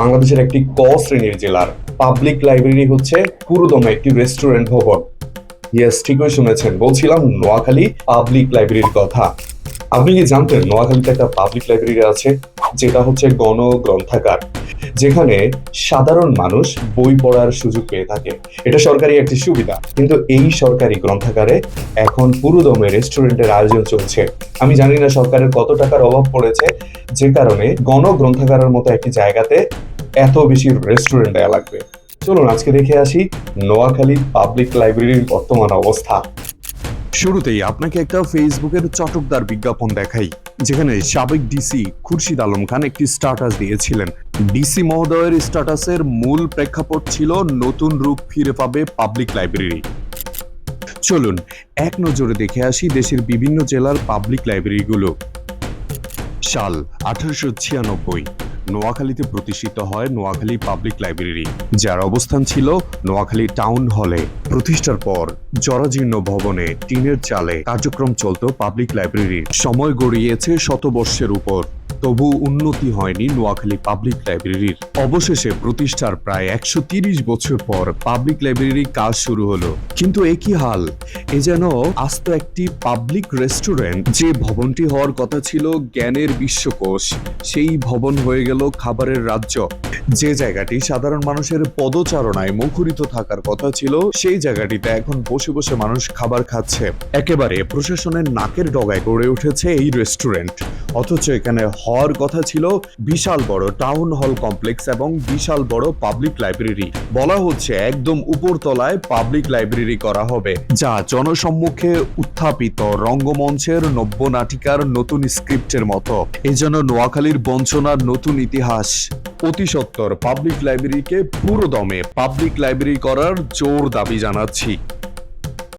বাংলাদেশের একটি ক শ্রেণির জেলার পাবলিক লাইব্রেরি হচ্ছে পুরোদমে একটি রেস্টুরেন্ট ভবন। ইয়েস ঠিকই শুনেছেন, বলছিলাম নোয়াখালী পাবলিক লাইব্রেরির কথা। আপনি কি জানতেন নোয়াখালীতে একটা পাবলিক লাইব্রেরি আছে, যেটা হচ্ছে গণ গ্রন্থাগার যেখানে সাধারণ মানুষ বই পড়ার সুযোগ পেয়ে থাকে? এটা সরকারি একটি সুবিধা, কিন্তু এই সরকারি গ্রন্থাগারে এখন পুরোদমে রেস্টুরেন্টের আয়োজন চলছে। আমি জানি না সরকারের কত টাকার অভাব পড়েছে, যে কারণে গণ গ্রন্থাগারের মতো একটি জায়গাতে এত বেশি রেস্টুরেন্ট দেয়া লাগবে। চলুন, আজকে দেখে আসি নোয়াখালী পাবলিক লাইব্রেরির বর্তমান অবস্থা। শুরুতেই আপনাকে একটা ফেসবুকের চটকদার বিজ্ঞাপন দেখাই, যেখানে সাবেক ডিসি খুরশিদ আলম খান একটি স্ট্যাটাস দিয়েছিলেন। ডিসি মহোদয়ের স্ট্যাটাসের মূল প্রেক্ষাপট ছিল নতুন রূপ ফিরে পাবে পাবলিক লাইব্রেরি চলুন, এক নজরে দেখে আসি দেশের বিভিন্ন জেলার পাবলিক লাইব্রেরিগুলো সাল আঠারোশো ছিয়ানব্বই। নোয়াখালীতে প্রতিষ্ঠিত হয় নোয়াখালী পাবলিক লাইব্রেরি, যার অবস্থান ছিল নোয়াখালী টাউন হলে। প্রতিষ্ঠার পর জরাজীর্ণ ভবনে টিনের চালে কার্যক্রম চলত পাবলিক লাইব্রেরির। সময় গড়িয়েছে শতবর্ষের উপর। তবু উন্নতি হয়নি নোয়াখালী পাবলিক লাইব্রেরির। অবশেষে প্রতিষ্ঠার প্রায় একশো বছর পর পাবলিক লাইব্রেরির কাজ শুরু হলো। কিন্তু একই হাল? এ যেন আস্ত একটি পাবলিক রেস্টুরেন্ট যে ভবনটি হওয়ার কথা ছিল জ্ঞানের বিশ্বকোষ। সেই ভবন হয়ে গেল খাবারের রাজ্য। যে জায়গাটি সাধারণ মানুষের পদচারণায় মুখরিত থাকার কথা ছিল, সেই জায়গাটিতে এখন বসে বসে মানুষ খাবার খাচ্ছে। একেবারে প্রশাসনের নাকের ডগায় গড়ে উঠেছে এই রেস্টুরেন্ট। অথচ এখানে হওয়ার কথা ছিল বিশাল বড় টাউন হল কমপ্লেক্স এবং বিশাল বড় পাবলিক লাইব্রেরি বলা হচ্ছে একদম উপরতলায় পাবলিক লাইব্রেরি করা হবে, যা জনসম্মুখে উত্থাপিত রঙ্গমঞ্চের নব্য নাটিকার নতুন স্ক্রিপ্টের মতো। এজন্য নোয়াখালীর বঞ্চনার নতুন ইতিহাস। অতি সত্বর পাবলিক লাইব্রেরিকে পুরো দমে পাবলিক লাইব্রেরি করার জোর দাবি জানাচ্ছি।